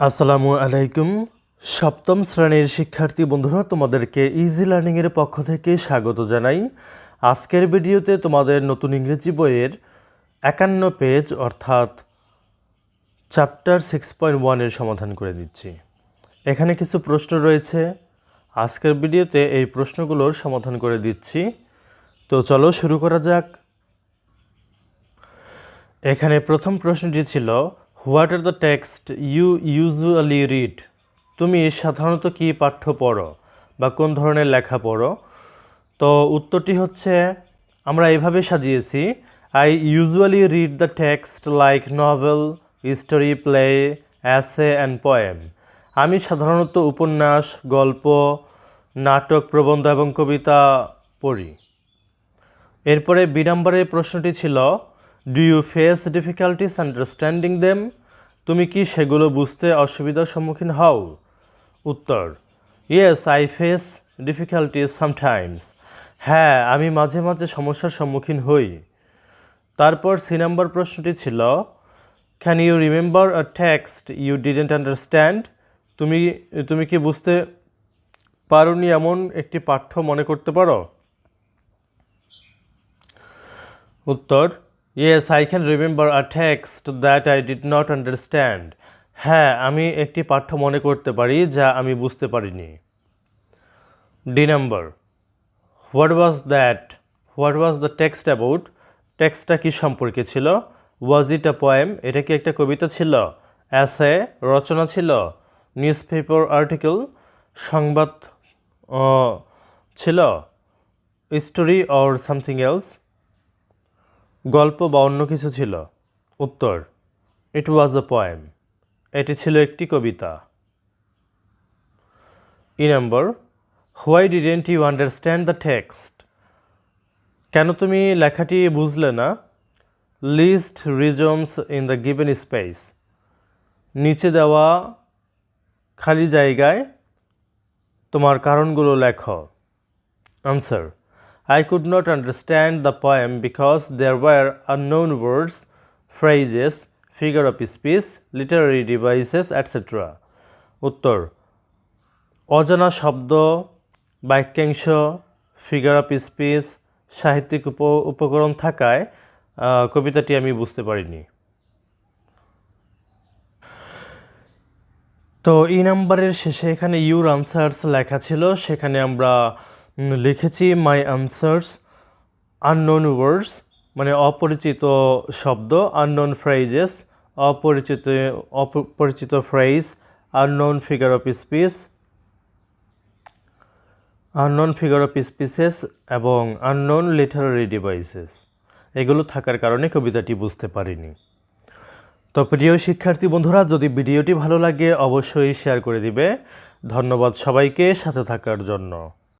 আসসালামু আলাইকুম। সপ্তম শ্রেণির শিক্ষার্থী বন্ধুরা, তোমাদেরকে ইজি লার্নিংয়ের পক্ষ থেকে স্বাগত জানাই। আজকের ভিডিওতে তোমাদের নতুন ইংরেজি বইয়ের একান্ন পেজ, অর্থাৎ চ্যাপ্টার সিক্স পয়েন্ট ওয়ানের সমাধান করে দিচ্ছি। এখানে কিছু প্রশ্ন রয়েছে। আজকের ভিডিওতে এই প্রশ্নগুলোর সমাধান করে দিচ্ছি। তো চলো শুরু করা যাক। এখানে প্রথম প্রশ্নটি ছিল what are the text you usually read? তুমি সাধারণত কি পাঠ্য পড়ো বা কোন ধরনের লেখা পড়ো? তো উত্তরটি হচ্ছে, আমরা এভাবে সাজিয়েছি I usually read the text like novel history play essay and poem আমি সাধারণত উপন্যাস, গল্প, নাটক, প্রবন্ধ এবং কবিতা পড়ি। এরপরে বি প্রশ্নটি ছিল do you face difficulties understanding them তুমি কি সেগুলো বুঝতে অসুবিধার সম্মুখীন হও? উত্তর yes I face difficulties sometimes হ্যাঁ আমি মাঝে মাঝে সমস্যার সম্মুখীন হই। তারপর সি নম্বর প্রশ্নটি ছিল can you remember a text you didn't understand তুমি তুমি কি বুঝতে পারোনি এমন একটি পাঠ্য মনে করতে পারো? উত্তর yes I can remember a text that I did not understand হ্যাঁ আমি একটি পাঠ্য মনে করতে পারি যা আমি বুঝতে পারিনি। D number what was that what was the text about টেক্সটটা কী সম্পর্কে ছিল? ওয়াজ ইট আ পোয়েম এটা কি একটা কবিতা ছিল? অ্যাসে রচনা ছিল? নিউজ পেপার আর্টিকেল সংবাদ ছিল? স্টোরি অর সামথিং এলস গল্প বা অন্য কিছু ছিল। উত্তর ইট ওয়াজ আ পয়েম এটি ছিল একটি কবিতা। E number why didn't you understand the text কেন তুমি লেখাটি বুঝলে না? List reasons in the given space নিচে দেওয়া খালি জায়গায় তোমার কারণগুলো লেখো। Answer I could not understand the poem because there were unknown words, phrases, figure of speech, literary devices, etc. উত্তর অজানা শব্দ বাক্যাংশ ফিগার অফ স্পিচ সাহিত্যিক উপ উপকরণ থাকায় কবিতাটি আমি বুঝতে পারিনি তো এই নাম্বারের শেষে এখানে ইউর আনসার্স লেখা ছিল সেখানে আমরা লিখেছি মাই আনসার্স আননোন ওয়ার্ডস মানে অপরিচিত শব্দ আননোন ফ্রেজেস অপরিচিত অপরিচিত phrase unknown figure of speech unknown figure of speeches এবং আননোন লিটারারি ডিভাইসেস এগুলো থাকার কারণে কবিতাটি বুঝতে পারিনি। তো প্রিয় শিক্ষার্থী বন্ধুরা, যদি ভিডিওটি ভালো লাগে, অবশ্যই শেয়ার করে দিবে। ধন্যবাদ সবাইকে সাথে থাকার জন্য।